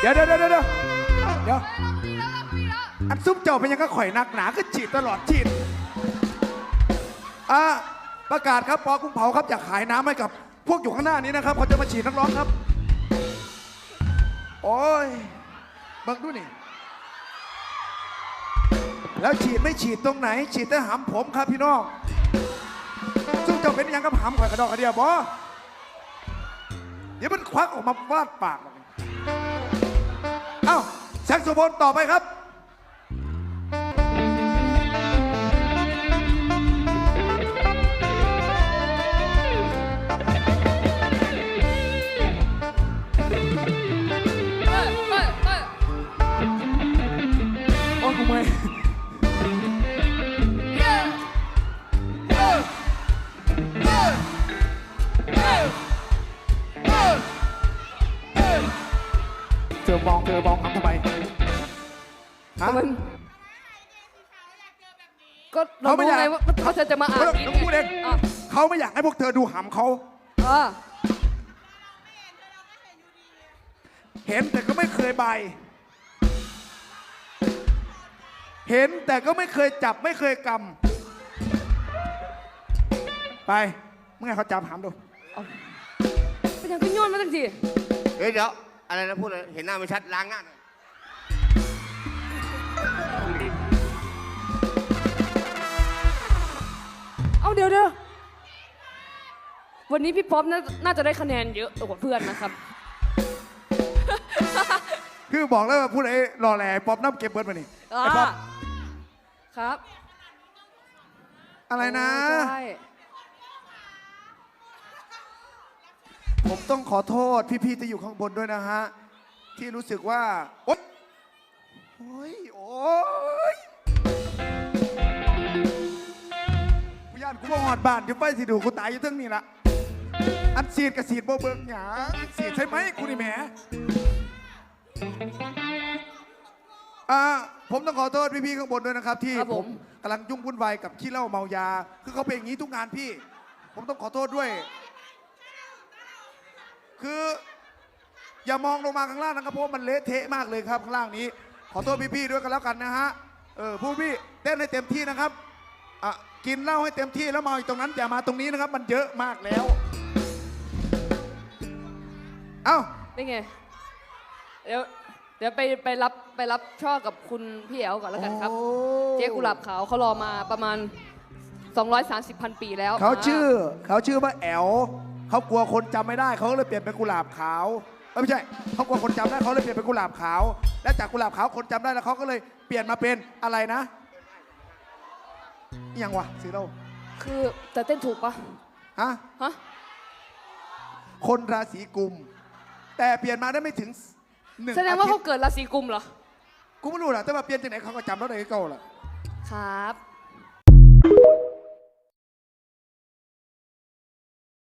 เดี๋ยวเดี๋ยวเดี๋ยวเดี๋ยวเดี๋ยวอันซุปเจ้าเป็นยังก็ข่อยนักหนาก็ฉีดตลอดฉีดอ่าประกาศครับปอกุ้งเผาครับอยากขายน้ำให้กับ พวกอยู่ข้างหน้านี้นะครับเขาจะมาฉีดนักร้องครับ โอ้ยเบังดูนี่ แล้วฉีดไม่ฉีดตรงไหน ฉีดแต่หำผมครับพี่น้องซุปเจ้าเป็นยังกับหำข่อยกระดอกกระเดียบอเดี๋ยวมันควักออกมาวาดปาก กโซโฟนต่อไปครับเอ้ยเอ้ยเอ้ยโอ้ยกูเมื่อยเย้เอ้ยเอ้ยเอ้ยเอ้ยเอ้ยเธอมองเธอมองทำทำไม ฮะมันก็เราเขาไม่รู้อยาก ไงว่าเขาจะจะมาอ่านเดี๋ยวพูดเองอะเขาไม่อยากให้พวกเธอดูหำเขา อะเห็นแต่ก็ไม่เคยใบ เห็นแต่ก็ไม่เคยจับไม่เคยกำ ไปเมื่อไงเขาจับหำดู เป็นยังก็ย้อนมาตั้งทีเฮ้ยเดี๋ยวอะไรนะพูดเลยเห็นหน้าไม่ชัดล้างหน้าหน่อย ดี๋ยวเดี๋ยววันนี้พี่ป๊อปน่าน่าจะได้คะแนนเยอะกว่าเพื่อนนะครับ คือบอกแล้วว่าพูดไอ้รอแหล่ป๊อปน้ำเก็บเบิร์ดมานี่อ่าไอ้ป๊อปครับอะไรนะใช่ผมต้องขอโทษพี่ๆที่อยู่ข้างบนด้วยนะฮะ ที่รู้สึกว่าโอ๊ย หอดบ้านอยู่ไปสิดูกูตายอยู่เทั้งนี้ละอันสีดกับสีดโบเบิกหยาสีดใช่ไหมกูนี่แหมอ่าผมต้องขอโทษพี่ๆข้างบนด้วยนะครับ ที่ครับผผม มกำลังยุ่งวุ่นวายกับขี้เหล้าเมายา คือเขาเป็นอย่างนี้ทุกงานพี่ ผมต้องขอโทษด้วย คือ อย่ามองลงมาข้างล่างนะครับเพราะว่ามันเละเทะมากเลยครับข้างล่างนี้ ขอโทษพี่ๆด้วยกันแล้วกันนะฮะเออผู้พี่เต้นให้เต็มที่นะครับ อะกินเหล้าให้เต็มที่แล้วมาอีกตรงนั้นอย่ามาตรงนี้นะครับ มันเยอะมากแล้ว เอ้าเป็นไง เดี๋ยว เดี๋ยวไปไปรับไปรับช่อกับคุณพี่แอ๋วก่อนแล้วกันครับ โอ้ เจ๊กุหลาบขาวเขารอมาประมาณ 230พันปีแล้วเขาชื่อเขาชื่อว่าแอลเขากลัวคนจำไม่ได้เขาเลยเปลี่ยนเป็นกุหลาบขาวเอ้ยไม่ใช่เขากลัวคนจำได้เขาเลยเปลี่ยนเป็นกุหลาบขาว และจากกุหลาบขาวคนจำได้แล้วเขาก็เลยเปลี่ยนมาเป็นอะไรนะ อหยังวะสีเราคือแต่เต้นถูกปะฮะฮะคนราศีกุม แต่เปลี่ยนมาได้ไม่ถึงหนึ่งแสดงว่าอาทิเขาตย์เกิดราศีกุมเหรอ กูไม่รู้แหละแต่ว่าเปลี่ยนจากไหนเขาก็จำแล้วได้เก่าล่ะ ครับ